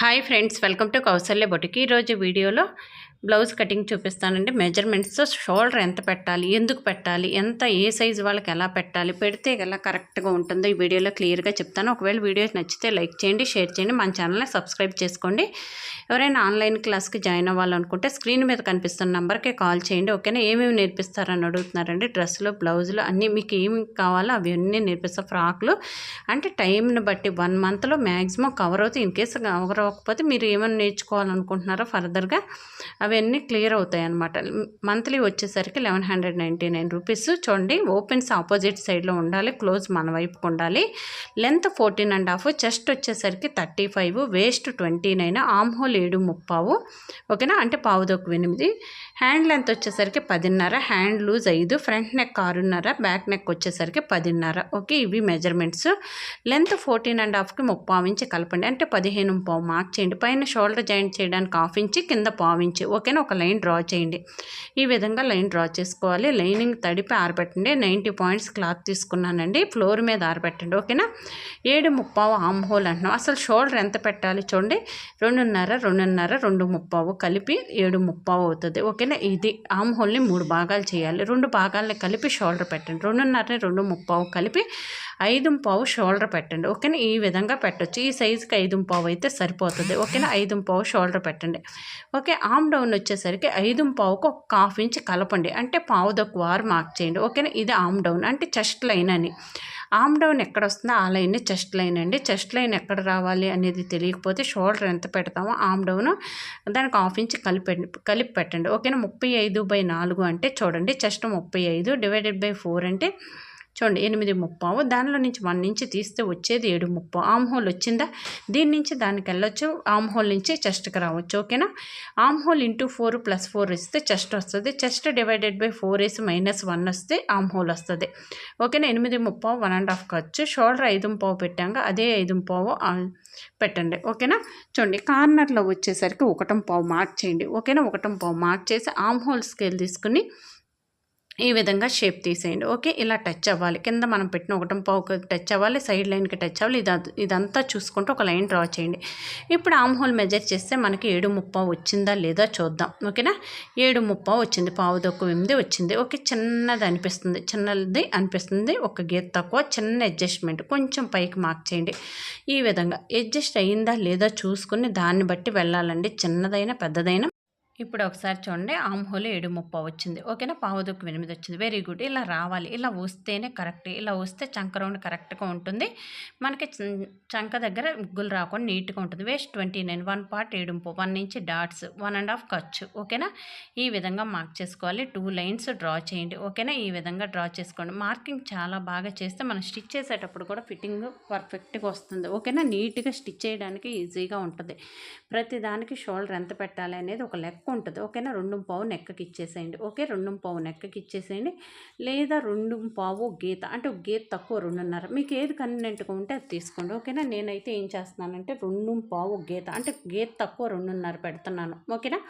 Hi friends welcome to Kausalya బొటికి. ఈరోజు వీడియోలో blouse cutting చూపిస్తానండి. మెజర్మెంట్స్ షోల్డర్ ఎంత పెట్టాలి ఎందుకు పెట్టాలి ఎంత ఏ సైజు వాళ్ళకి ఎలా పెట్టాలి పెడితే ఎలా కరెక్ట్గా ఉంటుందో ఈ వీడియోలో క్లియర్గా చెప్తాను. ఒకవేళ వీడియో నచ్చితే లైక్ చేయండి షేర్ చేయండి మన ఛానల్ని సబ్స్క్రైబ్ చేసుకోండి. ఎవరైనా ఆన్లైన్ క్లాస్కి జాయిన్ అవ్వాలనుకుంటే స్క్రీన్ మీద కనిపిస్తున్న నెంబర్కే కాల్ చేయండి ఓకేనా? ఏమేమి నేర్పిస్తారని అడుగుతున్నారండి. డ్రెస్సులు బ్లౌజులు అన్నీ మీకు ఏమి కావాలో అవన్నీ అన్నీ నేర్పిస్తాం. ఫ్రాక్లు అంటే టైంని బట్టి వన్ మంత్లో మ్యాక్సిమం కవర్ అవుతుంది ఇన్ కేసు కవర్ అవ్వకపోతే మీరు ఏమైనా నేర్చుకోవాలనుకుంటున్నారో ఫర్దర్గా అవి అవన్నీ క్లియర్ అవుతాయి అనమాట మంత్లీ వచ్చేసరికి eleven hundred ninety nine rupees. చూడండి ఓపెన్స్ ఆపోజిట్ సైడ్లో ఉండాలి క్లోజ్ మన వైపుకు ఉండాలి. Length fourteen and half chest వచ్చేసరికి thirty five waist twenty nine arm hole ఏడు ముప్పావు. ఓకేనా? అంటే పావుదొక్కు ఎనిమిది. హ్యాండ్ లెంత్ వచ్చేసరికి పదిన్నర హ్యాండ్ లూజ్ ఐదు ఫ్రంట్ నెక్ ఆరున్నర బ్యాక్ నెక్ వచ్చేసరికి పదిన్నర. ఓకే ఇవి మెజర్మెంట్స్. లెంత్ ఫోర్టీన్ అండ్ హాఫ్కి ముప్పావు ఇంచి కలపండి. అంటే పదిహేను పావు మార్క్ చేయండి. పైన షోల్డర్ జాయింట్ చేయడానికి హాఫ్ ఇంచి కింద పావు ఇంచి. ఓకేనా? ఒక లైన్ డ్రా చేయండి. ఈ విధంగా లైన్ డ్రా చేసుకోవాలి. లైనింగ్ తడిపి ఆరబెట్టండి. నైంటీ పాయింట్స్ క్లాత్ తీసుకున్నానండి. ఫ్లోర్ మీద ఆరబెట్టండి. ఓకేనా? ఏడు ముప్పావు ఆమ్ హోల్ అంటున్నాం. అసలు షోల్డర్ ఎంత పెట్టాలి చూడండి. రెండున్నర రెండున్నర రెండు ముప్పావు కలిపి ఏడు ముప్పావు అవుతుంది. ఓకేనా? ఇది ఆమ్ హోల్ని మూడు భాగాలు చేయాలి. రెండు భాగాలని కలిపి షోల్డర్ పెట్టండి. రెండున్నరని రెండు ముప్పావు కలిపి ఐదు పావు షోల్డర్ పెట్టండి. ఓకేనా? ఈ విధంగా పెట్టచ్చు. ఈ సైజుకి ఐదు పావు అయితే సరిపోతుంది. ఓకేనా? ఐదు పావు షోల్డర్ పెట్టండి. ఓకే? ఆమ్ డౌన్ వచ్చేసరికి ఐదు పావుకు ఒక హాఫ్ ఇంచ్ కలపండి. అంటే పావు దొక్కు మార్క్ చేయండి. ఓకేనా? ఇది ఆమ్ డౌన్. అంటే చెస్ట్ లైన్ అని. ఆమ్ డౌన్ ఎక్కడ వస్తుందో ఆ లైన్ చెస్ట్ లైన్ అండి. చెస్ట్ లైన్ ఎక్కడ రావాలి అనేది తెలియకపోతే షోల్డర్ ఎంత పెడతామో ఆమ్ డౌన్. దానికి హాఫ్ ఇంచ్ కలిపి కలిపి పెట్టండి ఓకేనా? ముప్పై ఐదు బై నాలుగు అంటే చూడండి. చెస్ట్ ముప్పై ఐదు డివైడెడ్ బై ఫోర్ అంటే చూడండి ఎనిమిది ముప్పావు. దానిలో నుంచి వన్ నుంచి తీస్తే వచ్చేది ఏడు ముప్పావు. ఆమ్ హోల్ వచ్చిందా? దీని నుంచి దానికి వెళ్ళొచ్చు. ఆమ్ హోల్ నుంచి చెస్ట్కి రావచ్చు ఓకేనా? Arm hole into four plus four ఇస్తే చెస్ట్ వస్తుంది. చెస్ట్ డివైడెడ్ బై ఫోర్ వేసి మైనస్ వన్ వస్తే ఆమ్ హోల్ వస్తుంది. ఓకేనా? ఎనిమిది ముప్పావు వన్ అండ్ హాఫ్ ఖర్చు. షోల్డర్ ఐదు పావు పెట్టాక అదే ఐదు పావు పెట్టండి ఓకేనా? చూడండి కార్నర్లో వచ్చేసరికి ఒకటం పావు మార్క్ చేయండి ఓకేనా? ఒకటం పావు మార్క్ చేసి ఆమ్ హోల్ స్కేల్ తీసుకుని ఈ విధంగా షేప్ తీసేయండి. ఓకే ఇలా టచ్ అవ్వాలి. కింద మనం పెట్టిన ఒకటం పావుకి టచ్ అవ్వాలి సైడ్ లైన్కి టచ్ అవ్వాలి. ఇది ఇదంతా చూసుకుంటూ ఒక లైన్ డ్రా చేయండి. ఇప్పుడు ఆమ్ హోల్ మెజర్ చేస్తే మనకి ఏడు ముప్పావు వచ్చిందా లేదా చూద్దాం. ఓకేనా? ఏడు ముప్పావు వచ్చింది పావు దొక్కు ఎనిమిది వచ్చింది. ఓకే చిన్నది అనిపిస్తుంది చిన్నది అనిపిస్తుంది. ఒక గీత తక్కువ చిన్న అడ్జస్ట్మెంట్. కొంచెం పైకి మార్క్ చేయండి. ఈ విధంగా అడ్జస్ట్ అయ్యిందా లేదా చూసుకుని దాన్ని బట్టి వెళ్ళాలండి. చిన్నదైనా పెద్దదైనా ఇప్పుడు ఒకసారి చూడండి. ఆమ్హోలు ఏడు ముప్ప వచ్చింది. ఓకేనా? పావుదొక్కు ఎనిమిది వచ్చింది. వెరీ గుడ్ ఇలా రావాలి. ఇలా వస్తేనే కరెక్ట్. ఇలా వస్తే చంక రౌండ్ కరెక్ట్గా ఉంటుంది. మనకి చంక దగ్గర ముగ్గులు రాకుండా నీట్గా ఉంటుంది. Waist twenty nine one part ఏడు ముప్ప. వన్ నుంచి డాట్స్ వన్ అండ్ హాఫ్ ఖర్చు ఓకేనా? ఈ విధంగా మార్క్ చేసుకోవాలి. టూ లైన్స్ డ్రా చేయండి. ఓకేనా? ఈ విధంగా డ్రా చేసుకోండి. మార్కింగ్ చాలా బాగా చేస్తే మనం స్టిచ్ చేసేటప్పుడు కూడా ఫిట్టింగ్ పర్ఫెక్ట్గా వస్తుంది. ఓకేనా? నీట్గా స్టిచ్ చేయడానికి ఈజీగా ఉంటుంది. ప్రతిదానికి షోల్డర్ ఎంత పెట్టాలి అనేది ఒక లెక్క ఉంటుంది ఓకేనా? రెండు పావు నెక్కకి ఇచ్చేసేయండి ఓకే? రెండు పావు నెక్కకి ఇచ్చేసేయండి లేదా రెండు పావు గీత. అంటే ఒక గీత తక్కువ రెండున్నర. మీకు ఏది కన్వీనెంట్గా ఉంటే అది తీసుకోండి. ఓకేనా? నేనైతే ఏం చేస్తున్నానంటే రెండు పావు గీత. అంటే గీత తక్కువ రెండున్నర పెడుతున్నాను. ఓకేనా?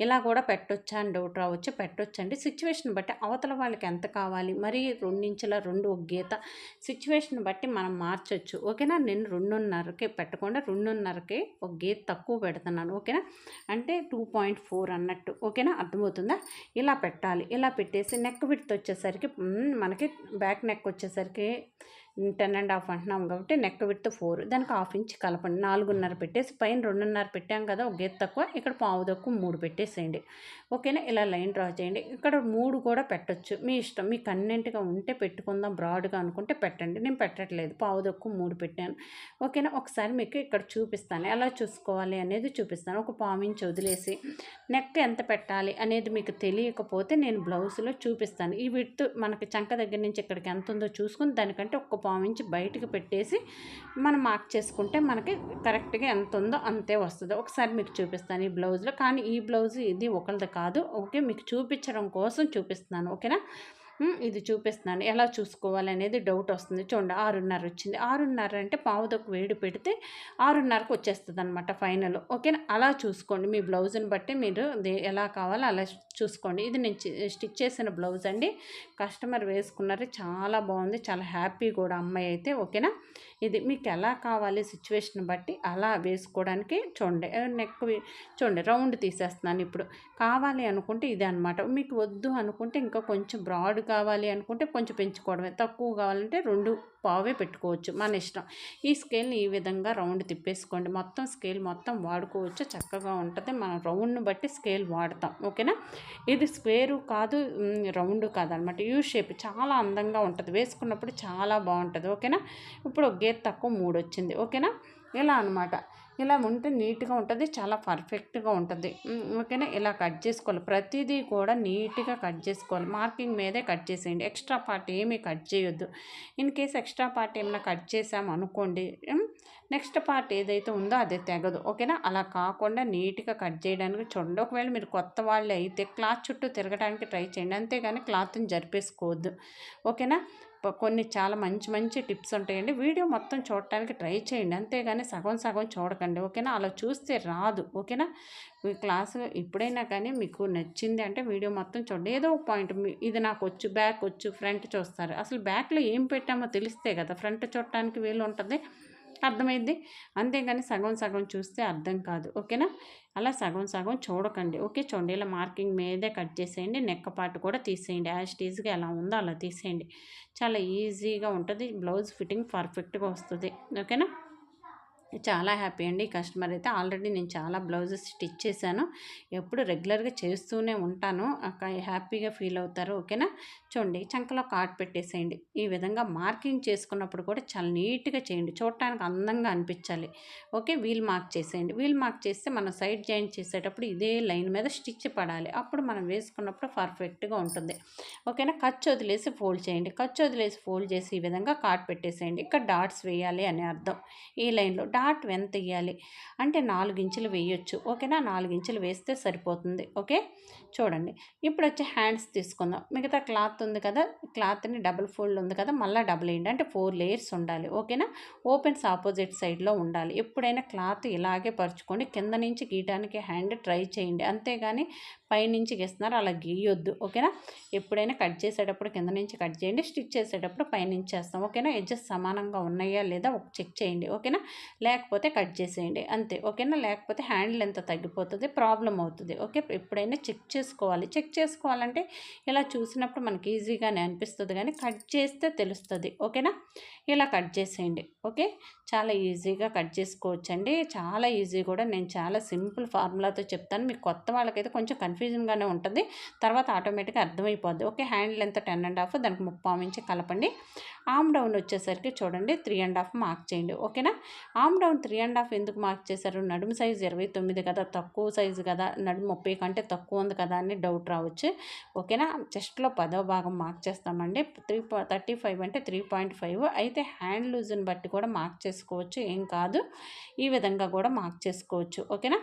ఇలా కూడా పెట్టొచ్చా? అని డౌట్ రావచ్చు. పెట్టొచ్చండి. సిచ్యువేషన్ బట్టి అవతల వాళ్ళకి ఎంత కావాలి? మరి రెండించుల రెండు ఒక గీత. సిచ్యువేషన్ బట్టి మనం మార్చొచ్చు. ఓకేనా? నేను రెండున్నరకే పెట్టకుండా. రెండున్నరకే ఒక గీత తక్కువ పెడుతున్నాను. ఓకేనా? అంటే టూ పాయింట్ ఫోర్ కూర అన్నట్టు ఓకేనా? అర్థమవుతుందా? ఇలా పెట్టాలి. ఇలా పెట్టేసి నెక్ విడ్త్ వచ్చేసరికి మనకి బ్యాక్ నెక్ వచ్చేసరికి టెన్ అండ్ హాఫ్ అంటున్నాం కాబట్టి నెక్ విత్ ఫోర్. దానికి హాఫ్ ఇంచ్ కలపండి. నాలుగున్నర పెట్టేసి పైన రెండున్నర పెట్టాం కదా ఒక గీత తక్కువ. ఇక్కడ పావు తక్కువ మూడు పెట్టేసేయండి. ఓకేనా? ఇలా లైన్ డ్రా చేయండి. ఇక్కడ మూడు కూడా పెట్టచ్చు. మీ ఇష్టం. మీ కన్నెంట్గా ఉంటే పెట్టుకుందాం బ్రాడ్గా అనుకుంటే పెట్టండి. నేను పెట్టట్లేదు. పావు తక్కువ మూడు పెట్టాను. ఓకేనా? ఒకసారి మీకు ఇక్కడ చూపిస్తాను. ఎలా చూసుకోవాలి అనేది చూపిస్తాను. ఒక పావు ఇంచ్ వదిలేసి నెక్ ఎంత పెట్టాలి అనేది మీకు తెలియకపోతే నేను బ్లౌజ్లో చూపిస్తాను. ఈ విత్ మనకి చంక దగ్గర నుంచి ఇక్కడికి ఎంత ఉందో చూసుకుని దానికంటే ఒక ఇంచ్ బయటకు పెట్టేసి మనం మార్క్ చేసుకుంటే మనకి కరెక్ట్గా ఎంత ఉందో అంతే వస్తుంది. ఒకసారి మీకు చూపిస్తాను ఈ బ్లౌజ్లో. కానీ ఈ బ్లౌజ్ ఇది ఒకరిది కాదు. ఓకే? మీకు చూపించడం కోసం చూపిస్తున్నాను. ఓకేనా? ఇది చూపిస్తున్నాను. ఎలా చూసుకోవాలి అనేది డౌట్ వస్తుంది. చూడండి ఆరున్నర వచ్చింది. ఆరున్నర అంటే పావుదొక్క వేడి పెడితే ఆరున్నరకు వచ్చేస్తుంది అనమాట ఫైనల్. ఓకేనా? అలా చూసుకోండి. మీ బ్లౌజ్ని బట్టి మీరు ఎలా కావాలో అలా చూసుకోండి. ఇది నేను స్టిచ్ చేసిన బ్లౌజ్ అండి కస్టమర్ వేసుకున్నారు. చాలా బాగుంది. చాలా హ్యాపీ కూడా అమ్మాయి అయితే. ఓకేనా? ఇది మీకు ఎలా కావాలి సిచ్యువేషన్ బట్టి అలా వేసుకోవడానికి చూడండి నెక్ చూడండి రౌండ్ తీసేస్తున్నాను ఇప్పుడు. కావాలి అనుకుంటే ఇది అనమాట మీకు వద్దు అనుకుంటే ఇంకా కొంచెం బ్రాడ్ కావాలి అనుకుంటే కొంచెం పెంచుకోవడమే. తక్కువ కావాలంటే రెండు పావే పెట్టుకోవచ్చు మన ఇష్టం. ఈ స్కేల్ని ఈ విధంగా రౌండ్ తిప్పేసుకోండి. మొత్తం స్కేల్ మొత్తం వాడుకోవచ్చు. చక్కగా ఉంటుంది. మనం రౌండ్ని బట్టి స్కేల్ వాడతాం. ఓకేనా? ఇది స్క్వేరు కాదు రౌండ్ కాదు అనమాట యూ షేప్ చాలా అందంగా ఉంటుంది. వేసుకున్నప్పుడు చాలా బాగుంటుంది. ఓకేనా? ఇప్పుడు ఒక గేర్ తక్కువ మూడు వచ్చింది ఓకేనా? ఇలా అనమాట. ఇలా ఉంటే నీట్గా ఉంటుంది చాలా పర్ఫెక్ట్గా ఉంటుంది. ఓకేనా? ఇలా కట్ చేసుకోవాలి. ప్రతిదీ కూడా నీట్గా కట్ చేసుకోవాలి. మార్కింగ్ మీదే కట్ చేసేయండి. ఎక్స్ట్రా పార్ట్ ఏమీ కట్ చేయొద్దు. ఇన్ కేస్ ఎక్స్ట్రా పార్ట్ ఏమైనా కట్ చేసాము అనుకోండి నెక్స్ట్ పార్ట్ ఏదైతే ఉందో అదే తెగదు. ఓకేనా? అలా కాకుండా నీట్గా కట్ చేయడానికి చూడండి. ఒకవేళ మీరు కొత్త వాళ్ళు అయితే క్లాత్ చుట్టూ తిరగడానికి ట్రై చేయండి. అంతేగాని క్లాత్ని జరిపేసుకోవద్దు. ఓకేనా? కొన్ని చాలా మంచి మంచి టిప్స్ ఉంటాయండి. వీడియో మొత్తం చూడటానికి ట్రై చేయండి. అంతేగాని సగం సగం చూడకండి. ఓకేనా? అలా చూస్తే రాదు. ఓకేనా? మీ క్లాస్ ఎప్పుడైనా కానీ మీకు నచ్చింది అంటే వీడియో మొత్తం చూడండి. ఏదో ఒక పాయింట్ మీ- ఇది నాకు వచ్చు బ్యాక్ వచ్చు ఫ్రంట్ చూస్తారు. అసలు బ్యాక్లో ఏం పెట్టామో తెలిస్తే కదా ఫ్రంట్ చూడటానికి వీలు ఉంటుంది అర్థమైంది? అంతేగాని సగం సగం చూస్తే అర్థం కాదు. ఓకేనా? అలా సగం సగం చూడకండి. ఓకే చూడండి. ఇలా మార్కింగ్ మీదే కట్ చేసేయండి. నెక్క పార్ట్ కూడా తీసేయండి. యాజ్ టీజ్గా ఎలా ఉందో అలా తీసేయండి. చాలా ఈజీగా ఉంటుంది. బ్లౌజ్ ఫిట్టింగ్ పర్ఫెక్ట్గా వస్తుంది. ఓకేనా? చాలా హ్యాపీ అండి కస్టమర్ అయితే. ఆల్రెడీ నేను చాలా బ్లౌజెస్ స్టిచ్ చేశాను. ఎప్పుడు రెగ్యులర్గా చేస్తూనే ఉంటాను. అక్క హ్యాపీగా ఫీల్ అవుతారు. ఓకేనా? చూడండి చంకలో కాట్ పెట్టేసేయండి. ఈ విధంగా మార్కింగ్ చేసుకున్నప్పుడు కూడా చాలా నీట్గా చేయండి. చూడటానికి అందంగా అనిపించాలి. ఓకే వీల్ మార్క్ చేసేయండి. వీల్ మార్క్ చేస్తే మనం సైడ్ జాయింట్ చేసేటప్పుడు ఇదే లైన్ మీద స్టిచ్ పడాలి. అప్పుడు మనం వేసుకున్నప్పుడు పర్ఫెక్ట్గా ఉంటుంది. ఓకేనా? ఖర్చు వదిలేసి ఫోల్డ్ చేయండి. ఖర్చు వదిలేసి ఫోల్డ్ చేసి ఈ విధంగా కాట్ పెట్టేసేయండి. ఇక్కడ డాట్స్ వేయాలి అని అర్థం. ఈ లైన్లో డాట్ ఎంత వేయాలి? అంటే నాలుగు ఇంచులు వేయొచ్చు. ఓకేనా? నాలుగు ఇంచులు వేస్తే సరిపోతుంది. ఓకే? చూడండి. ఇప్పుడు వచ్చి హ్యాండ్స్ తీసుకుందాం. మిగతా క్లాత్ ఉంది కదా క్లాత్ని డబుల్ ఫోల్డ్ ఉంది కదా మళ్ళీ డబుల్ వేయండి. అంటే ఫోర్ లేయర్స్ ఉండాలి. ఓకేనా? ఓపెన్స్ ఆపోజిట్ సైడ్లో ఉండాలి. ఎప్పుడైనా క్లాత్ ఇలాగే పరుచుకోండి కింద నుంచి గీయడానికి హ్యాండ్ ట్రై చేయండి. అంతేగాని పైనుంచి గీస్తున్నారు అలా గీయొద్దు. ఓకేనా? ఎప్పుడైనా కట్ చేసేటప్పుడు కింద నుంచి కట్ చేయండి. స్టిచ్ చేసేటప్పుడు పైనుంచి చేస్తాం. ఓకేనా? ఎడ్జెస్ సమానంగా ఉన్నాయా లేదా ఒక చెక్ చేయండి. ఓకేనా? లేకపోతే కట్ చేసేయండి. అంతే. ఓకేనా? లేకపోతే హ్యాండిల్ ఎంత తగ్గిపోతుంది ప్రాబ్లం అవుతుంది. ఓకే? ఎప్పుడైనా చెక్ చేసుకోవాలి. చెక్ చేసుకోవాలంటే ఇలా చూసినప్పుడు మనకి ఈజీగానే అనిపిస్తుంది కానీ కట్ చేస్తే తెలుస్తుంది. ఓకేనా? ఇలా కట్ చేసేయండి. ఓకే? చాలా ఈజీగా కట్ చేసుకోవచ్చండి. చాలా ఈజీ కూడా. నేను చాలా సింపుల్ ఫార్ములాతో చెప్తాను. మీకు కొత్త వాళ్ళకైతే కొంచెం కన్ఫ్యూజన్గానే ఉంటుంది. తర్వాత ఆటోమేటిక్గా అర్థమైపోద్ది. Okay? Hand length ten and half దానికి ముప్పావు ఇంచి కలపండి. ఆమ్ డౌన్ వచ్చేసరికి చూడండి త్రీ అండ్ హాఫ్ మార్క్ చేయండి ఓకేనా? Arm down three and half ఎందుకు మార్క్ చేశారు? నడుము సైజు ఇరవై తొమ్మిది కదా తక్కువ సైజు కదా నడుము ముప్పై కంటే తక్కువ ఉంది కదా అని డౌట్ రావచ్చు ఓకేనా? చెస్ట్లో పదో భాగం మార్క్ చేస్తామండి త్రీ థర్టీ ఫైవ్ అంటే త్రీ పాయింట్ ఫైవ్ అయితే హ్యాండ్ లూజ్ని బట్టి కూడా మార్క్ చేసుకోవచ్చు ఏం కాదు ఈ విధంగా కూడా మార్క్ చేసుకోవచ్చు ఓకేనా?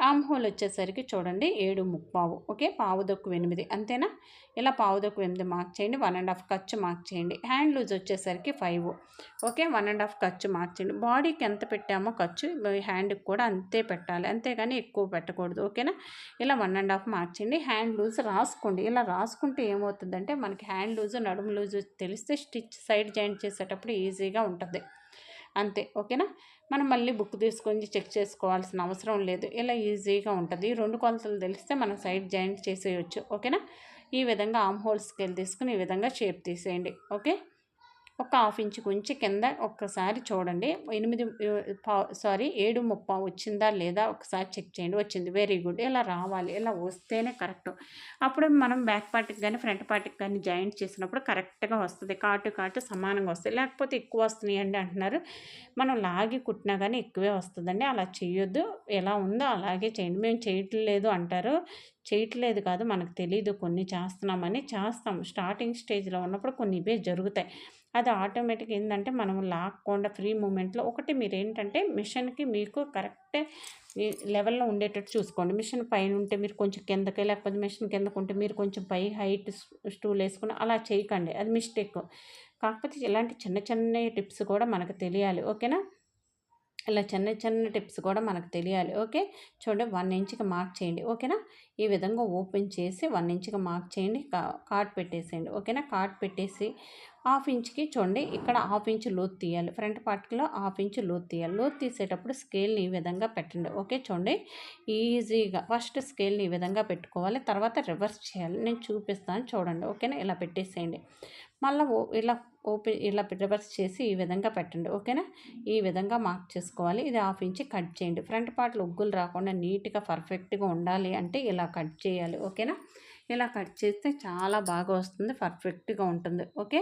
ఆమ్ హోల్ వచ్చేసరికి చూడండి ఏడు ముప్పావు. ఓకే? పావు దొక్కు ఎనిమిది. అంతేనా? ఇలా పావు దొక్కు ఎనిమిది మార్క్ చేయండి. వన్ అండ్ హాఫ్ ఖర్చు మార్క్ చేయండి. హ్యాండ్ లూజ్ వచ్చేసరికి five. Okay? One and half ఖర్చు మార్క్ చేయండి. బాడీకి ఎంత పెట్టామో ఖర్చు హ్యాండ్కి కూడా అంతే పెట్టాలి. అంతేగాని ఎక్కువ పెట్టకూడదు. ఓకేనా? ఇలా వన్ అండ్ హాఫ్ మార్క్ చేయండి. హ్యాండ్ లూజ్ రాసుకోండి. ఇలా రాసుకుంటే ఏమవుతుందంటే మనకి హ్యాండ్ లూజ్ నడుము లూజు తెలిస్తే స్టిచ్ సైడ్ జాయింట్ చేసేటప్పుడు ఈజీగా ఉంటుంది. అంతే ఓకేనా? మనం మళ్ళీ బుక్ తీసుకొని చెక్ చేసుకోవాల్సిన అవసరం లేదు. ఇలా ఈజీగా ఉంటుంది. రెండు కొలతలు తెలిస్తే మనం సైడ్ జాయింట్ చేసేయచ్చు ఓకేనా? ఈ విధంగా ఆమ్ హోల్ స్కేల్ తీసుకుని ఈ విధంగా షేప్ తీసేయండి ఓకే? ఒక హాఫ్ ఇంచ్ కొంచెం కింద ఒక్కసారి చూడండి. ఎనిమిది సారీ ఏడు ముప్పా వచ్చిందా లేదా ఒకసారి చెక్ చేయండి. వచ్చింది. Very good. ఇలా రావాలి. ఇలా వస్తేనే కరెక్ట్. అప్పుడు మనం బ్యాక్ పార్ట్కి కానీ ఫ్రంట్ పార్ట్కి కానీ జాయింట్ చేసినప్పుడు కరెక్ట్గా వస్తుంది. కాటు కాటు సమానంగా వస్తుంది. లేకపోతే ఎక్కువ వస్తున్నాయండి అంటున్నారు. మనం లాగి కుట్టినా కానీ ఎక్కువే వస్తుందండి. అలా చేయొద్దు. ఎలా ఉందో అలాగే చేయండి. మేము చేయట్లేదు అంటారు. చేయట్లేదు కాదు మనకు తెలియదు కొన్ని చేస్తున్నామని చేస్తాం. స్టార్టింగ్ స్టేజ్లో ఉన్నప్పుడు కొన్ని ఇవే జరుగుతాయి. అది ఆటోమేటిక్ ఏంటంటే మనం లాక్కుండా ఫ్రీ మూమెంట్లో ఒకటి మీరు ఏంటంటే మిషన్కి మీకు కరెక్ట్ లెవెల్లో ఉండేటట్టు చూసుకోండి. మిషన్ పైన ఉంటే మీరు కొంచెం కిందకి లేకపోతే మిషన్ కిందకు ఉంటే మీరు కొంచెం పై హైట్ స్టూల్ వేసుకుని అలా చేయకండి. అది మిస్టేక్. కాకపోతే ఇలాంటి చిన్న చిన్న టిప్స్ కూడా మనకు తెలియాలి. ఓకేనా? ఇలా చిన్న చిన్న టిప్స్ కూడా మనకు తెలియాలి. ఓకే? చూడండి వన్ ఇంచ్కి మార్క్ చేయండి. ఓకేనా? ఈ విధంగా ఓపెన్ చేసి వన్ ఇంచ్కి మార్క్ చేయండి. కార్డ్ పెట్టేసేయండి. ఓకేనా? కార్డ్ పెట్టేసి హాఫ్ ఇంచ్కి చూడండి ఇక్కడ హాఫ్ ఇంచ్ లోతు తీయాలి. ఫ్రంట్ పార్ట్లో హాఫ్ ఇంచ్ లోతు తీయాలి. లోతు తీసేటప్పుడు స్కేల్ని ఈ విధంగా పెట్టండి. ఓకే? చూడండి ఈజీగా ఫస్ట్ స్కేల్ని ఈ విధంగా పెట్టుకోవాలి. తర్వాత రివర్స్ చేయాలి. నేను చూపిస్తాను చూడండి. ఓకేనా? ఇలా పెట్టేసేయండి. మళ్ళీ ఇలా ఓపెన్ ఇలా రివర్స్ చేసి ఈ విధంగా పెట్టండి ఓకేనా? ఈ విధంగా మార్క్ చేసుకోవాలి. ఇది హాఫ్ ఇంచి కట్ చేయండి. ఫ్రంట్ పార్ట్లు ఉగ్గులు రాకుండా నీట్గా పర్ఫెక్ట్గా ఉండాలి అంటే ఇలా కట్ చేయాలి ఓకేనా? ఇలా కట్ చేస్తే చాలా బాగా వస్తుంది పర్ఫెక్ట్గా ఉంటుంది ఓకే?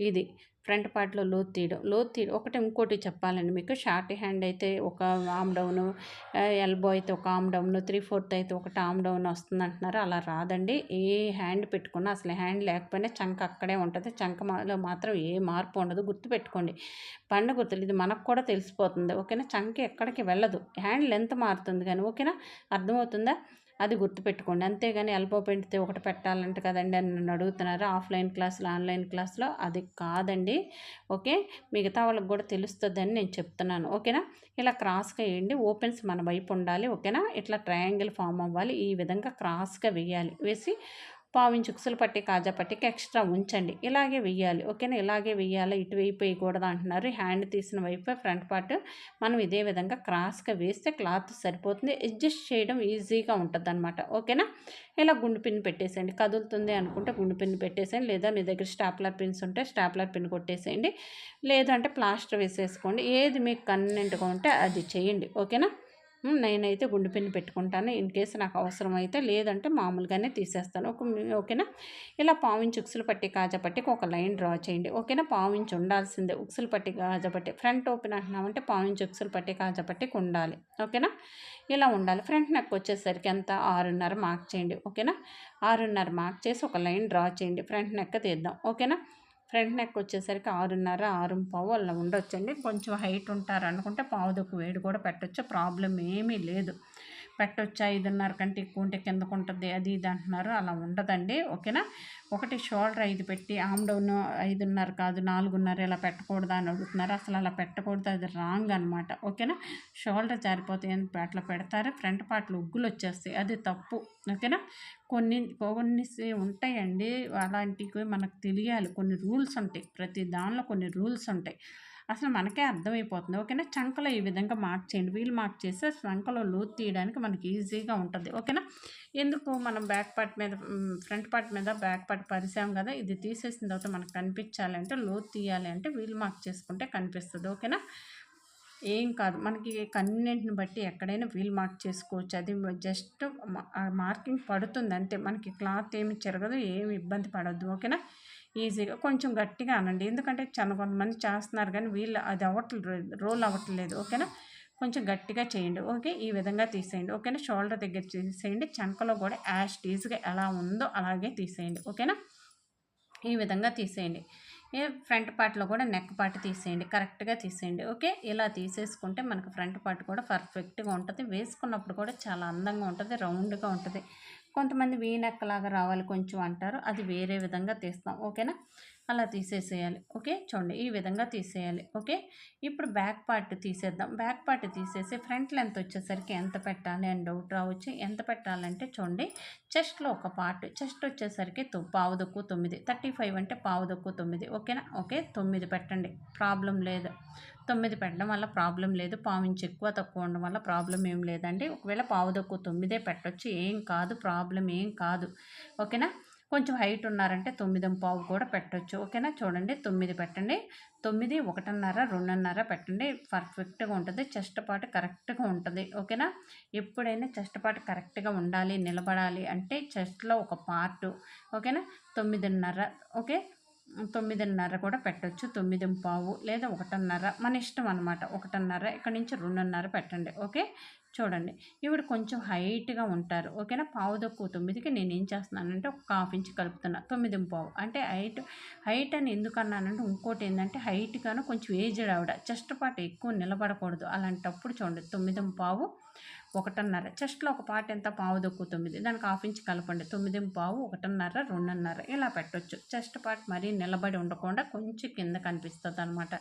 ఇది ఫ్రంట్ పార్ట్లో లోతు తీయడం. లోతు తీయడం ఒకటి ఇంకోటి చెప్పాలండి మీకు. షార్ట్ హ్యాండ్ అయితే ఒక ఆమ్ డౌన్ ఎల్బో అయితే ఒక ఆమ్ డౌన్ త్రీ ఫోర్త్ అయితే ఒకటి ఆమ్ డౌన్ వస్తుంది అంటున్నారు అలా రాదండి. ఏ హ్యాండ్ పెట్టుకున్నా అసలు హ్యాండ్ లేకపోయినా చంక అక్కడే ఉంటుంది. చంకలో మాత్రం ఏ మార్పు ఉండదు. గుర్తుపెట్టుకోండి. పండు గుర్తులు ఇది మనకు కూడా తెలిసిపోతుంది. ఓకేనా? చంక ఎక్కడికి వెళ్ళదు. హ్యాండ్ లెంత్ మారుతుంది కానీ ఓకేనా? అర్థమవుతుందా? అది గుర్తుపెట్టుకోండి. అంతేగాని ఎల్బో పెంటితే ఒకటి పెట్టాలంట కదండి అని నన్ను అడుగుతున్నారు. ఆఫ్లైన్ క్లాసులు ఆన్లైన్ క్లాస్లో అది కాదండి. ఓకే? మిగతా వాళ్ళకి కూడా తెలుస్తుందని నేను చెప్తున్నాను. ఓకేనా? ఇలా క్రాస్గా వేయండి. ఓపెన్స్ మన వైపు ఉండాలి. ఓకేనా? ఇట్లా ట్రయాంగిల్ ఫామ్ అవ్వాలి. ఈ విధంగా క్రాస్గా వేయాలి. వేసి పావించి ఉక్సులు పట్టి కాజా పట్టికి ఎక్స్ట్రా ఉంచండి. ఇలాగే వెయ్యాలి ఓకేనా? ఇలాగే వెయ్యాలి ఇటు వేయకూడదు అంటున్నారు. హ్యాండ్ తీసిన వైపు ఫ్రంట్ పార్ట్ మనం ఇదే విధంగా క్రాస్గా వేస్తే క్లాత్ సరిపోతుంది. అడ్జస్ట్ చేయడం ఈజీగా ఉంటుంది అనమాట ఓకేనా? ఇలా గుండు పిన్ పెట్టేసేయండి. కదులుతుంది అనుకుంటే గుండు పిన్ పెట్టేసేయండి. లేదా మీ దగ్గర స్టాప్లర్ పిన్స్ ఉంటే స్టాప్లర్ పిన్ కొట్టేసేయండి. లేదంటే ప్లాస్టర్ వేసేసుకోండి. ఏది మీకు కన్వీనెంట్గా ఉంటే అది చేయండి ఓకేనా? నేనైతే గుండు పిన్ పెట్టుకుంటాను. ఇన్ కేసు నాకు అవసరం అయితే లేదంటే మామూలుగానే తీసేస్తాను. ఒక ఓకేనా? ఇలా పావించి ఉక్సులు పట్టి కాజా పట్టికి ఒక లైన్ డ్రా చేయండి. ఓకేనా? పావించి ఉండాల్సిందే. ఉక్సులు పట్టి కాజా పట్టి ఫ్రంట్ ఓపెన్ అంటున్నామంటే పావించి ఉక్సులు పట్టి కాజా పట్టికి ఉండాలి. ఓకేనా? ఇలా ఉండాలి. ఫ్రంట్ నెక్ వచ్చేసరికి ఎంత ఆరున్నర మార్క్ చేయండి. ఓకేనా? ఆరున్నర మార్క్ చేసి ఒక లైన్ డ్రా చేయండి. ఫ్రంట్ నెక్ తీద్దాం. ఓకేనా? ఫ్రంట్ నెక్ వచ్చేసరికి ఆరున్నర ఆరు పావు అలా ఉండొచ్చండి. కొంచెం హైట్ ఉంటారు అనుకుంటే పావు దొక్కు వేడి కూడా పెట్టచ్చు. ప్రాబ్లం ఏమీ లేదు. పెట్టొచ్చు ఐదున్నర కంటే ఎక్కువ ఉంటే కిందకు ఉంటుంది అది ఇది అంటున్నారు. అలా ఉండదండి ఓకేనా? ఒకటి షోల్డర్ ఐదు పెట్టి ఆమ్ డౌన్ ఐదున్నర కాదు నాలుగున్నర ఇలా పెట్టకూడదు అని అడుగుతున్నారు. అసలు అలా పెట్టకూడదు అది రాంగ్ అనమాట ఓకేనా? షోల్డర్ జారిపోతాయి అట్లా పెడతారు? ఫ్రంట్ పార్ట్లు ఉగ్గులు వచ్చేస్తాయి అది తప్పు ఓకేనా? కొన్ని కొన్ని ఉంటాయండి అలాంటివి మనకు తెలియాలి. కొన్ని రూల్స్ ఉంటాయి ప్రతి దానిలో కొన్ని రూల్స్ ఉంటాయి. అసలు మనకే అర్థమైపోతుంది. ఓకేనా? చంకలో ఈ విధంగా మార్క్ చేయండి. వీల్ మార్క్ చేస్తే చంకలో లోతు తీయడానికి మనకి ఈజీగా ఉంటుంది. ఓకేనా? ఎందుకు మనం బ్యాక్ పార్ట్ మీద ఫ్రంట్ పార్ట్ మీద బ్యాక్ పార్ట్ పరిసాం కదా? ఇది తీసేసిన తర్వాత మనకు కనిపించాలంటే లోతు తీయాలి అంటే వీల్ మార్క్ చేసుకుంటే కనిపిస్తుంది. ఓకేనా? ఏం కాదు. మనకి కన్వీనియంట్ని బట్టి ఎక్కడైనా వీల్ మార్క్ చేసుకోవచ్చు. అది జస్ట్ మార్కింగ్ పడుతుంది అంతే. మనకి క్లాత్ ఏమి చెరగదు ఏమి ఇబ్బంది పడద్దు. ఓకేనా? ఈజీగా కొంచెం గట్టిగా అనండి. ఎందుకంటే చాలా కొంతమంది చేస్తున్నారు కానీ వీళ్ళు అది అవ్వట్లేదు రోల్ అవ్వట్లేదు. ఓకేనా? కొంచెం గట్టిగా చేయండి. ఓకే? ఈ విధంగా తీసేయండి. ఓకేనా? షోల్డర్ దగ్గర తీసేయండి. చంకలో కూడా యాష్ టీజ్గా ఎలా ఉందో అలాగే తీసేయండి. ఓకేనా? ఈ విధంగా తీసేయండి. ఫ్రంట్ పార్ట్లో కూడా నెక్ పార్ట్ తీసేయండి. కరెక్ట్గా తీసేయండి. ఓకే? ఇలా తీసేసుకుంటే మనకు ఫ్రంట్ పార్ట్ కూడా పర్ఫెక్ట్గా ఉంటుంది. వేసుకున్నప్పుడు కూడా చాలా అందంగా ఉంటుంది. రౌండ్గా ఉంటుంది. కొంతమంది వీ రావాలి కొంచెం అంటారు. అది వేరే విధంగా తీస్తాం. ఓకేనా? అలా తీసేసేయాలి. ఓకే? చూడండి ఈ విధంగా తీసేయాలి. ఓకే? ఇప్పుడు బ్యాక్ పార్ట్ తీసేద్దాం. బ్యాక్ పార్ట్ తీసేసి ఫ్రంట్ లెంత్ వచ్చేసరికి ఎంత పెట్టాలి అని డౌట్ రావచ్చు. ఎంత పెట్టాలంటే చూడండి చెస్ట్లో ఒక పార్ట్. చెస్ట్ వచ్చేసరికి పావుదక్కు తొమ్మిది. థర్టీ ఫైవ్ అంటే పావుదక్కు తొమ్మిది. ఓకేనా? ఓకే? తొమ్మిది పెట్టండి. ప్రాబ్లం లేదు. తొమ్మిది పెట్టడం వల్ల ప్రాబ్లం లేదు. పావు ఇంచు ఎక్కువ తక్కువ ఉండడం వల్ల ప్రాబ్లం ఏం లేదండి. ఒకవేళ పావు తక్కువ తొమ్మిదే పెట్టొచ్చు. ఏం కాదు. ప్రాబ్లం ఏం కాదు. ఓకేనా? కొంచెం హైట్ ఉన్నారంటే తొమ్మిది పావు కూడా పెట్టచ్చు. ఓకేనా? చూడండి. తొమ్మిది పెట్టండి. తొమ్మిది ఒకటిన్నర రెండున్నర పెట్టండి. పర్ఫెక్ట్గా ఉంటుంది. చెస్ట్ పాటు కరెక్ట్గా ఉంటుంది. ఓకేనా? ఎప్పుడైనా చెస్ట్ పాటు కరెక్ట్గా ఉండాలి నిలబడాలి అంటే చెస్ట్లో ఒక పార్టు. ఓకేనా? తొమ్మిదిన్నర. ఓకే? తొమ్మిదిన్నర కూడా పెట్టచ్చు. తొమ్మిది పావు లేదా ఒకటిన్నర. మన ఇష్టం అనమాట ఒకటిన్నర ఇక్కడ నుంచి రెండున్నర పెట్టండి. ఓకే? చూడండి. ఈవిడ కొంచెం హైట్గా ఉంటారు. ఓకేనా? పావు తక్కువ తొమ్మిదికి నేను ఏం చేస్తున్నానంటే ఒక హాఫ్ ఇంచ్ కలుపుతున్నా. తొమ్మిది పావు. అంటే హైట్ హైట్ అని ఎందుకన్నానంటే ఇంకోటి ఏంటంటే హైట్గాను కొంచెం ఏజ్డ్ ఆవిడ. చెస్ట్ పాట ఎక్కువ నిలబడకూడదు. అలాంటప్పుడు చూడండి. తొమ్మిది పావు ఒకటిన్నర. చెస్ట్లో ఒక పాట ఎంత? పావు దొక్కు తొమ్మిది. దానికి హాఫ్ ఇంచ్ కలపండి. తొమ్మిది పావు ఒకటిన్నర రెండున్నర. ఇలా పెట్టొచ్చు. చెస్ట్ పార్ట్ మరీ నిలబడి ఉండకుండా కొంచెం కింద కనిపిస్తుంది అనమాట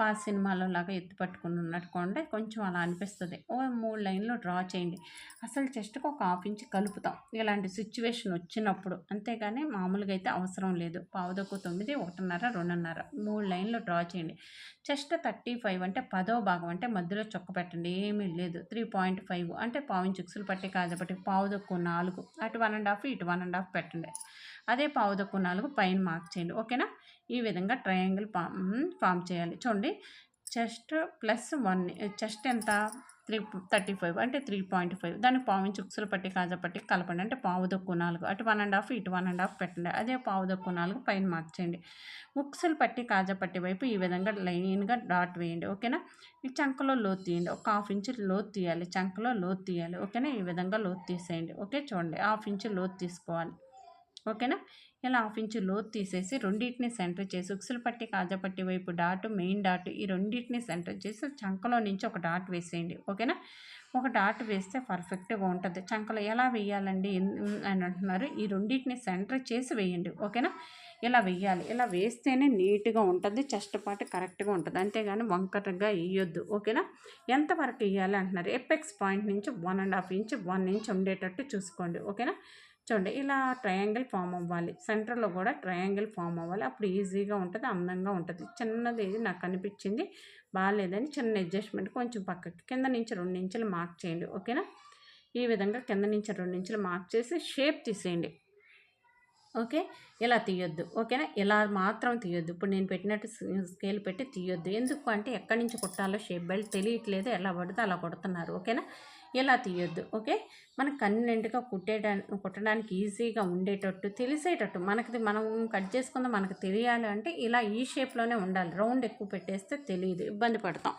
పా సినిమాలో లాగా ఎత్తి పట్టుకుని ఉన్నట్టుకోండి కొంచెం అలా అనిపిస్తుంది. ఓ మూడు లైన్లో డ్రా చేయండి. అసలు జస్ట్కి ఒక హాఫ్ ఇంచ్ కలుపుతాం. ఇలాంటి సిచ్యువేషన్ వచ్చినప్పుడు అంతేగాని మామూలుగా అయితే అవసరం లేదు. పావుదొక్కు తొమ్మిది ఒకటిన్నర రెండున్నర. మూడు లైన్లు డ్రా చేయండి. చెస్ట్ థర్టీ ఫైవ్ అంటే పదో భాగం అంటే మధ్యలో చొక్క పెట్టండి. ఏమీ లేదు. త్రీ పాయింట్ ఫైవ్ అంటే పావు చిక్సులు పట్టే కాదు కాజపట్టి పావుదొక్కు నాలుగు. అటు వన్ అండ్ హాఫ్ ఇటు వన్ అండ్ హాఫ్ పెట్టండి. అదే పావుదొక్కు నాలుగు పైన మార్క్ చేయండి. ఓకేనా? ఈ విధంగా ట్రయాంగిల్ ఫామ్ చేయాలి. చూడండి చెస్ట్ ప్లస్ వన్ చెస్ట్ ఎంత? త్రీ థర్టీ ఫైవ్ అంటే త్రీ పాయింట్ ఫైవ్ దాన్ని పావు చుక్సులు పట్టి కాజా పట్టి కలపండి. అంటే పావు దొక్కు నాలుగు. అటు వన్ అండ్ హాఫ్ ఇటు వన్ అండ్ హాఫ్ పెట్టండి. అదే పావు దొక్కు నాలుగు పైన మార్చేయండి ఉక్సులు పట్టి కాజా పట్టి వైపు ఈ విధంగా లైన్గా డాట్ వేయండి. ఓకేనా? ఈ చంకలో లోతు తీయండి. ఒక హాఫ్ ఇంచు లోతు తీయాలి. చంకలో లోతు తీయాలి. ఓకేనా? ఈ విధంగా లోతు తీసేయండి. ఓకే? చూడండి హాఫ్ ఇంచు లోతు తీసుకోవాలి. ఓకేనా? ఇలా హాఫ్ ఇంచు లోతు తీసేసి రెండింటిని సెంటర్ చేసి ఉక్సులు పట్టి కాజపట్టి వైపు డాట్ మెయిన్ డాట్ ఈ రెండింటిని సెంటర్ చేసి చంకలో నుంచి ఒక డాట్ వేసేయండి. ఓకేనా? ఒక డాట్ వేస్తే పర్ఫెక్ట్గా ఉంటుంది. చంకలో ఎలా వేయాలండి? అని అంటున్నారు. ఈ రెండింటిని సెంటర్ చేసి వేయండి. ఓకేనా? ఇలా వేయాలి. ఇలా వేస్తేనే నీట్గా ఉంటుంది. చెస్ట్ కరెక్ట్గా ఉంటుంది. అంతేగాని వంకరగా వేయొద్దు. ఓకేనా? ఎంతవరకు వేయాలి అంటున్నారు. ఎపెక్స్ పాయింట్ నుంచి one and half inch one inch ఉండేటట్టు చూసుకోండి. ఓకేనా? చూడండి ఇలా ట్రయాంగిల్ ఫామ్ అవ్వాలి. సెంటర్లో కూడా ట్రయాంగిల్ ఫామ్ అవ్వాలి. అప్పుడు ఈజీగా ఉంటుంది అందంగా ఉంటుంది. చిన్నది నాకు అనిపించింది. బాగాలేదని చిన్న అడ్జస్ట్మెంట్ కొంచెం పక్కకి కింద నుంచి రెండు ఇంచులు మార్క్ చేయండి ఓకేనా? ఈ విధంగా కింద నుంచి రెండు ఇంచులు మార్క్ చేసి షేప్ తీసేయండి ఓకే? ఇలా తీయొద్దు ఓకేనా? ఇలా మాత్రం తీయొద్దు. ఇప్పుడు నేను పెట్టినట్టు స్కేల్ పెట్టి తీయొద్దు. ఎందుకు అంటే ఎక్కడి నుంచి కుట్టాలో షేప్ బెల్ట్ తెలియట్లేదు ఎలా పడితే అలా కొడుతున్నారు ఓకేనా? ఇలా తీయొద్దు ఓకే? మనకు కన్వీనెంట్గా కుట్టేయడానికి కుట్టడానికి ఈజీగా ఉండేటట్టు తెలిసేటట్టు మనకి మనం కట్ చేసుకుందాం మనకు తెలియాలి అంటే ఇలా ఈ షేప్లోనే ఉండాలి. రౌండ్ ఎక్కువ పెట్టేస్తే తెలియదు ఇబ్బంది పడతాం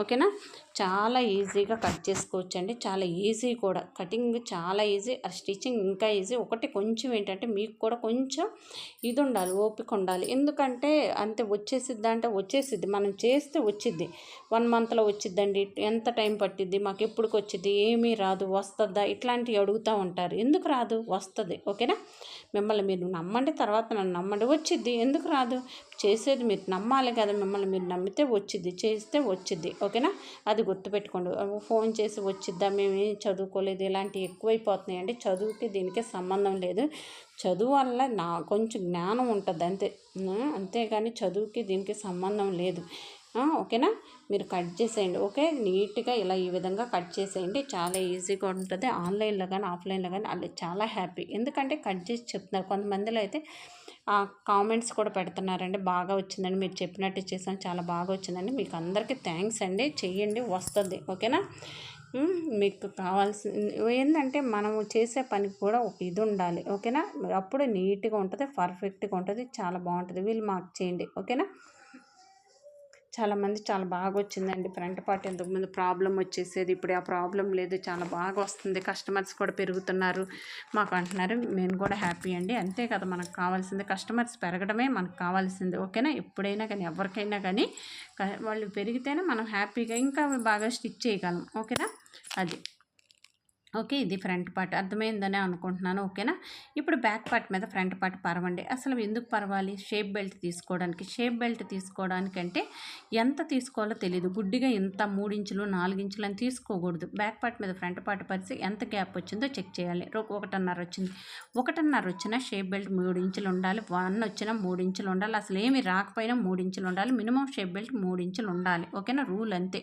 ఓకేనా? చాలా ఈజీగా కట్ చేసుకోవచ్చు అండి చాలా ఈజీ కూడా. కటింగ్ చాలా ఈజీ స్టిచ్చింగ్ ఇంకా ఈజీ. ఒకటి కొంచెం ఏంటంటే మీకు కూడా కొంచెం ఇది ఉండాలి ఓపిక ఉండాలి. ఎందుకంటే అంతే వచ్చేసిద్ది అంటే వచ్చేసిద్ది మనం చేస్తే వచ్చిద్ది. వన్ మంత్లో వచ్చిద్దండి ఎంత టైం పట్టిద్ది మాకు ఎప్పుడుకి వచ్చింది ఏమీ రాదు వస్తుందా? ఇట్లాంటివి అడుగుతూ ఉంటారు. ఎందుకు రాదు? వస్తుంది. ఓకేనా? మిమ్మల్ని మీరు నమ్మండి తర్వాత నన్ను నమ్మండి. వచ్చిద్ది. ఎందుకు రాదు? చేసేది మీరు నమ్మాలి కదా మిమ్మల్ని మీరు నమ్మితే వచ్చిద్ది. చేస్తే వచ్చిద్ది. ఓకేనా? అది గుర్తుపెట్టుకోండి. ఫోన్ చేసి వచ్చిద్దా? మేము ఏం చదువుకోలేదు. ఇలాంటివి ఎక్కువైపోతున్నాయి చదువుకి దీనికి సంబంధం లేదు. చదువు వల్ల నా కొంచెం జ్ఞానం ఉంటుంది. అంతే. అంతేగాని చదువుకి దీనికి సంబంధం లేదు. ఓకేనా? మీరు కట్ చేసేయండి ఓకే? నీట్గా ఇలా ఈ విధంగా కట్ చేసేయండి చాలా ఈజీగా ఉంటుంది. ఆన్లైన్లో కానీ ఆఫ్లైన్లో కానీ అది చాలా హ్యాపీ. ఎందుకంటే కట్ చేసి చెప్తున్నారు కొంతమందిలో అయితే కామెంట్స్ కూడా పెడుతున్నారండి బాగా వచ్చిందండి మీరు చెప్పినట్టు చేసాను చాలా బాగా వచ్చిందండి మీకు అందరికీ థ్యాంక్స్ అండి చెయ్యండి వస్తుంది ఓకేనా? మీకు కావాల్సి ఏంటంటే మనము చేసే పనికి కూడా ఒక ఇది ఉండాలి ఓకేనా? అప్పుడు నీట్గా ఉంటుంది పర్ఫెక్ట్గా ఉంటుంది చాలా బాగుంటుంది. వీళ్ళు మాకు చేయండి ఓకేనా? చాలామంది చాలా బాగా వచ్చిందండి ఫ్రంట్ పార్ట్. ఇంతకుముందు ప్రాబ్లం వచ్చేసేది ఇప్పుడు ఆ ప్రాబ్లం లేదు చాలా బాగా వస్తుంది కస్టమర్స్ కూడా పెరుగుతున్నారు. మాకు అంటున్నారు మేము కూడా హ్యాపీ అండి అంతే కదా మనకు కావాల్సింది కస్టమర్స్ పెరగడమే మనకు కావాల్సింది ఓకేనా? ఎప్పుడైనా కానీ ఎవరికైనా కానీ వాళ్ళు పెరిగితేనే మనం హ్యాపీగా ఇంకా బాగా స్టిచ్ చేయగలం ఓకేనా? అది. ఓకే ఇది ఫ్రంట్ పార్ట్. అర్థమైందని అనుకుంటున్నాను ఓకేనా? ఇప్పుడు బ్యాక్ పార్ట్ మీద ఫ్రంట్ పార్ట్ పరవండి. అసలు ఎందుకు పరవాలి? షేప్ బెల్ట్ తీసుకోవడానికి. షేప్ బెల్ట్ తీసుకోవడానికి అంటే ఎంత తీసుకోవాలో తెలియదు గుడ్డిగా ఇంత మూడించులు నాలుగించులు అని తీసుకోకూడదు. బ్యాక్ పార్ట్ మీద ఫ్రంట్ పార్ట్ పరిచి ఎంత గ్యాప్ వచ్చిందో చెక్ చేయాలి. ఒకటిన్నర వచ్చింది. ఒకటిన్నర వచ్చినా షేప్ బెల్ట్ మూడు ఇంచులు ఉండాలి. వన్ వచ్చినా మూడు ఇంచులు ఉండాలి. అసలు ఏమి రాకపోయినా మూడు ఇంచులు ఉండాలి. మినిమం షేప్ బెల్ట్ మూడు ఇంచులు ఉండాలి. ఓకేనా? రూల్ అంతే.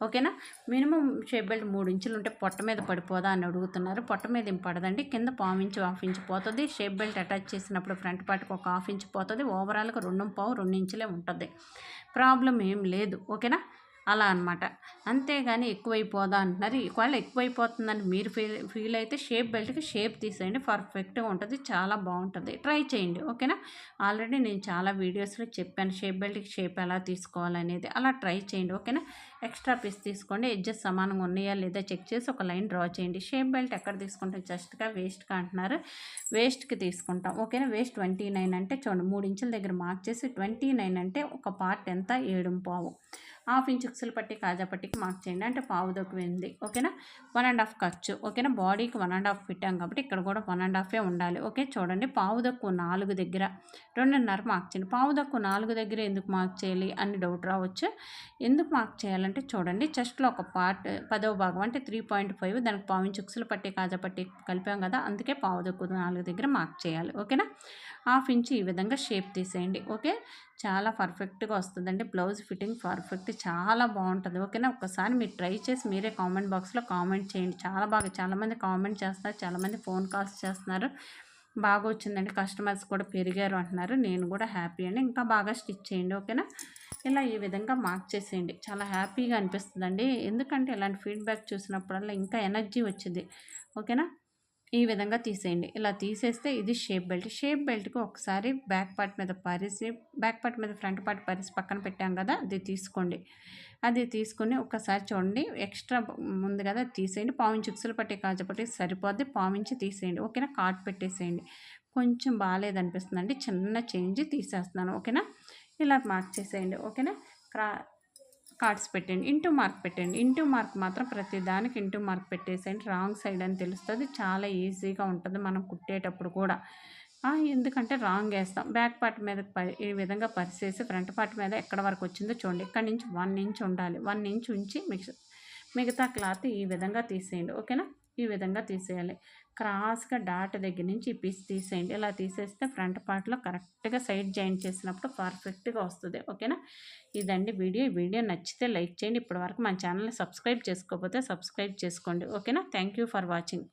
ఓకేనా? మినిమం షేప్ బెల్ట్ మూడు ఇంచులు ఉంటే పొట్ట మీద పడిపోదా అని అడుగుతున్నారు. పొట్ట మీద ఏం పడదండి. కింద పావు ఇంచు హాఫ్ ఇంచు పోతుంది. షేప్ బెల్ట్ అటాచ్ చేసినప్పుడు ఫ్రంట్ పార్ట్కి ఒక హాఫ్ ఇంచు పోతుంది. ఓవరాల్గా రెండు పావు రెండు ఇంచులే ఉంటుంది. ప్రాబ్లం ఏం లేదు. ఓకేనా? అలా అనమాట అంతేగాని ఎక్కువైపోదా అంటున్నారు. ఒకవేళ ఎక్కువైపోతుందని మీరు ఫీల్ ఫీల్ అయితే షేప్ బెల్ట్కి షేప్ తీసేయండి. పర్ఫెక్ట్గా ఉంటుంది. చాలా బాగుంటుంది. ట్రై చేయండి. ఓకేనా? ఆల్రెడీ నేను చాలా వీడియోస్లో చెప్పాను. షేప్ బెల్ట్కి షేప్ ఎలా తీసుకోవాలనేది. అలా ట్రై చేయండి. ఓకేనా? ఎక్స్ట్రా పీస్ తీసుకోండి. ఎడ్జెస్ సమానంగా ఉన్నాయా లేదా చెక్ చేసి ఒక లైన్ డ్రా చేయండి. షేప్ బెల్ట్ ఎక్కడ తీసుకుంటాం? జస్ట్గా వేస్ట్గా అంటున్నారు. వేస్ట్కి తీసుకుంటాం. ఓకేనా? వేస్ట్ ట్వంటీ నైన్ అంటే చూడండి. మూడు ఇంచుల దగ్గర మార్క్ చేసి ట్వంటీ నైన్ అంటే ఒక పార్ట్ ఎంత? ఏడు పావు. హాఫ్ ఇంచ్ ఉక్సులు పట్టి కాజా పట్టికి మార్క్ చేయండి. అంటే పావు దొక్కింది ఓకేనా? వన్ అండ్ హాఫ్ ఖర్చు ఓకేనా? బాడీకి వన్ అండ్ హాఫ్ పెట్టాం కాబట్టి ఇక్కడ కూడా వన్ అండ్ హాఫే ఉండాలి. ఓకే? చూడండి. పావు దక్కు నాలుగు దగ్గర రెండున్నర మార్క్ చేయండి. పావు దక్కు నాలుగు దగ్గర ఎందుకు మార్క్ చేయాలి? అని డౌట్ రావచ్చు. ఎందుకు మార్క్ చేయాలి అంటే చూడండి చెస్ట్లో ఒక పార్ట్ పదవ భాగం అంటే త్రీ పాయింట్ ఫైవ్ దానికి పావు ఇంచ్ పట్టి కాజా పట్టి కలిపాం కదా అందుకే పావు దక్కు నాలుగు దగ్గర మార్క్ చేయాలి ఓకేనా? హాఫ్ ఇంచ్ ఈ విధంగా షేప్ తీసేయండి ఓకే? చాలా పర్ఫెక్ట్గా వస్తుందండి బ్లౌజ్ ఫిట్టింగ్ పర్ఫెక్ట్ చాలా బాగుంటుంది ఓకేనా? ఒకసారి మీరు ట్రై చేసి మీరే కామెంట్ బాక్స్లో కామెంట్ చేయండి చాలా బాగా చాలామంది కామెంట్ చేస్తున్నారు చాలామంది ఫోన్ కాల్స్ చేస్తున్నారు బాగా వచ్చిందండి కస్టమర్స్ కూడా పెరిగారు అంటున్నారు నేను కూడా హ్యాపీ అండి ఇంకా బాగా స్టిచ్ చేయండి ఓకేనా? ఇలా ఈ విధంగా మార్క్ చేసేయండి. చాలా హ్యాపీగా అనిపిస్తుందండి. ఎందుకంటే ఇలాంటి ఫీడ్బ్యాక్ చూసినప్పుడల్లా ఇంకా ఎనర్జీ వచ్చింది. ఓకేనా? ఈ విధంగా తీసేయండి. ఇలా తీసేస్తే ఇది షేప్ బెల్ట్. షేప్ బెల్ట్కి ఒకసారి బ్యాక్ పార్ట్ మీద పరిసి బ్యాక్ పార్ట్ మీద ఫ్రంట్ పార్ట్ పరిసి పక్కన పెట్టాం కదా అది తీసుకోండి. అది తీసుకొని ఒకసారి చూడండి. ఎక్స్ట్రా ఉంది కదా తీసేయండి. పావించి ఉక్సులు పట్టి కాజపట్టి సరిపోద్ది. పావించి తీసేయండి. ఓకేనా? కార్ట్ పెట్టేసేయండి. కొంచెం బాగాలేదనిపిస్తుందండి. చిన్న చేంజ్ తీసేస్తున్నాను. ఓకేనా? ఇలా మార్క్ చేసేయండి ఓకేనా? క్రా కార్డ్స్ పెట్టండి ఇంటూ మార్క్ పెట్టండి. ఇంటూ మార్క్ మాత్రం ప్రతి దానికి ఇంటూ మార్క్ పెట్టేసేయండి. రాంగ్ సైడ్ అని తెలుస్తుంది చాలా ఈజీగా ఉంటుంది మనం కుట్టేటప్పుడు కూడా. ఎందుకంటే రాంగ్ వేస్తాం. బ్యాక్ పార్ట్ మీద ఈ విధంగా పరిసేసి ఫ్రంట్ పార్ట్ మీద ఎక్కడ వరకు వచ్చిందో చూడండి. ఇక్కడ నుంచి వన్ ఇంచ్ ఉండాలి. వన్ ఇంచ్ ఉంచి మిగతా క్లాత్ ఈ విధంగా తీసేయండి ఓకేనా? ఈ విధంగా తీసేయాలి. క్రాస్గా డాట్ దగ్గర నుంచి ఈ పీస్ తీసేయండి. ఇలా తీసేస్తే ఫ్రంట్ పార్ట్లో కరెక్ట్గా సైడ్ జాయిన్ చేసినప్పుడు పర్ఫెక్ట్గా వస్తుంది. ఓకేనా? ఇదండి వీడియో. ఈ వీడియో నచ్చితే లైక్ చేయండి. ఇప్పటివరకు మన ఛానల్ని సబ్స్క్రైబ్ చేసుకోకపోతే సబ్స్క్రైబ్ చేసుకోండి. ఓకేనా? Thank for watching.